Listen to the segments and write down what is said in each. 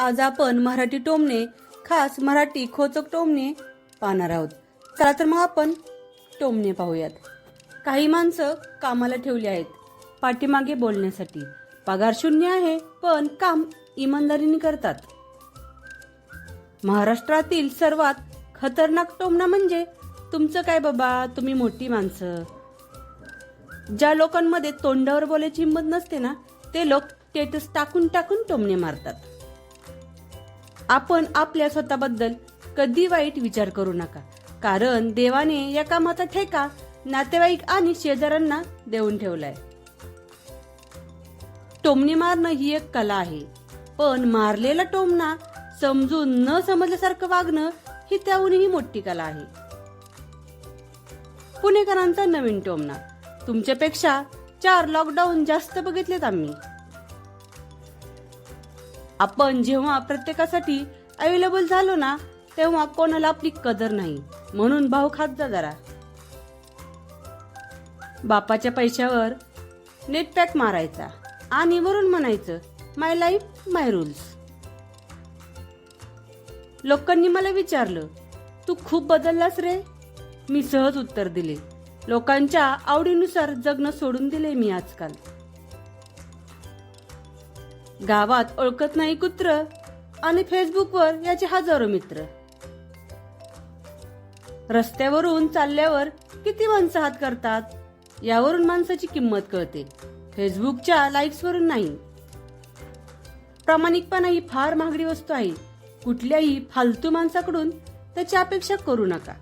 आज आपण मराठी टोमणे खास मराठी खोचक टोमणे पाहणार आहोत. चला तर मग आपण टोमणे पाहूयात. काही माणसं कामाला ठेवली आहेत पाठीमागे बोलण्यासाठी. पगार शून्य आहे पण काम इमानदारीने करतात. महाराष्ट्रातील सर्वात खतरनाक टोमणा म्हणजे तुमचं काय बाबा? तुम्ही मोठी माणसं. ज्या लोकांमध्ये तोंडावर बोलायची हिंमत नसते ना ते लोक स्टेटस टाकून टाकून टोमणे मारतात. आपण आपल्या स्वतःबद्दल कधी वाईट विचार करू नका. कारण देवाने या कामाचा ठेका नातेवाईक आणि शेजाऱ्यांना देऊन ठेवलाय. टोमणी मारणं ही एक कला आहे. पण मारलेला टोमणा समजून न समजल्यासारखं वागणं ही त्याहूनही मोठी कला आहे. पुणेकरांचा नवीन टोमणा. तुमच्यापेक्षा चार लॉकडाऊन जास्त बघितलेत आम्ही. आपण जेव्हा प्रत्येकासाठी अवेलेबल झालो ना तेव्हा कोणाला आपली कदर नाही. म्हणून भाव खात जा जरा. बापाच्या पैशावर नेट पॅक मारायचा आणि वरून म्हणायचं माय लाईफ माय रूल्स लोकांनी मला विचारलं तू खूप बदललास रे. मी सहज उत्तर दिले लोकांच्या आवडीनुसार जगणं सोडून दिले मी आजकाल. गावात ओळखत नाही कुत्र आणि फेसबुकवर याचे हजारो मित्र. रस्त्यावरून चालल्यावर किती माणसं हात करतात यावरून माणसाची किंमत कळते. फेसबुकच्या लाईक्स वरून नाही. प्रामाणिकपणा ही फार महागडी वस्तू आहे. कुठल्याही फालतू माणसाकडून त्याची अपेक्षा करू नका.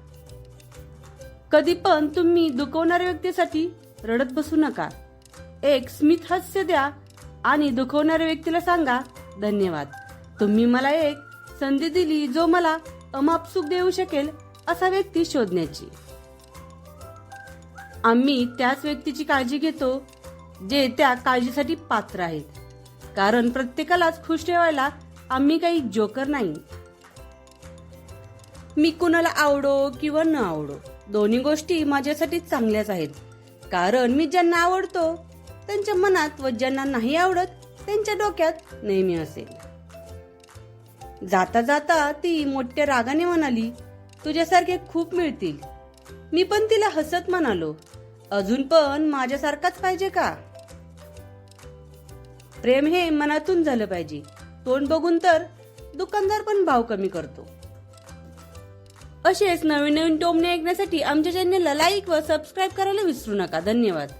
कधी पण तुम्ही दुखवणाऱ्या व्यक्तीसाठी रडत बसू नका. एक स्मित हास्य द्या आणि दुखवणाऱ्या व्यक्तीला सांगा धन्यवाद. तुम्ही मला एक संधी दिली जो मला अमाप सुख देऊ शकेल असा व्यक्ती शोधण्याची. आम्ही त्याच व्यक्तीची काळजी घेतो जे त्या काळजीसाठी पात्र आहेत. कारण प्रत्येकालाच खुश ठेवायला आम्ही काही जोकर नाही. मी कुणाला आवडो किंवा न आवडो दोन्ही गोष्टी माझ्यासाठी चांगल्याच आहेत. कारण मी ज्यांना आवडतो त्यांच्या मनात व ज्यांना नाही आवडत त्यांच्या डोक्यात नेहमी असेल. जाता जाता ती मोठ्या रागाने म्हणाली तुझ्यासारखे खूप मिळतील. मी पण तिला हसत म्हणालो अजून पण माझ्यासारखाच पाहिजे का? प्रेम हे मनातून झालं पाहिजे. तोंड बघून तर दुकानदार पण भाव कमी करतो. असेच नवीन नवीन टोमणे ऐकण्यासाठी आमच्या चॅनलला लाईक व सबस्क्राईब करायला विसरू नका. धन्यवाद.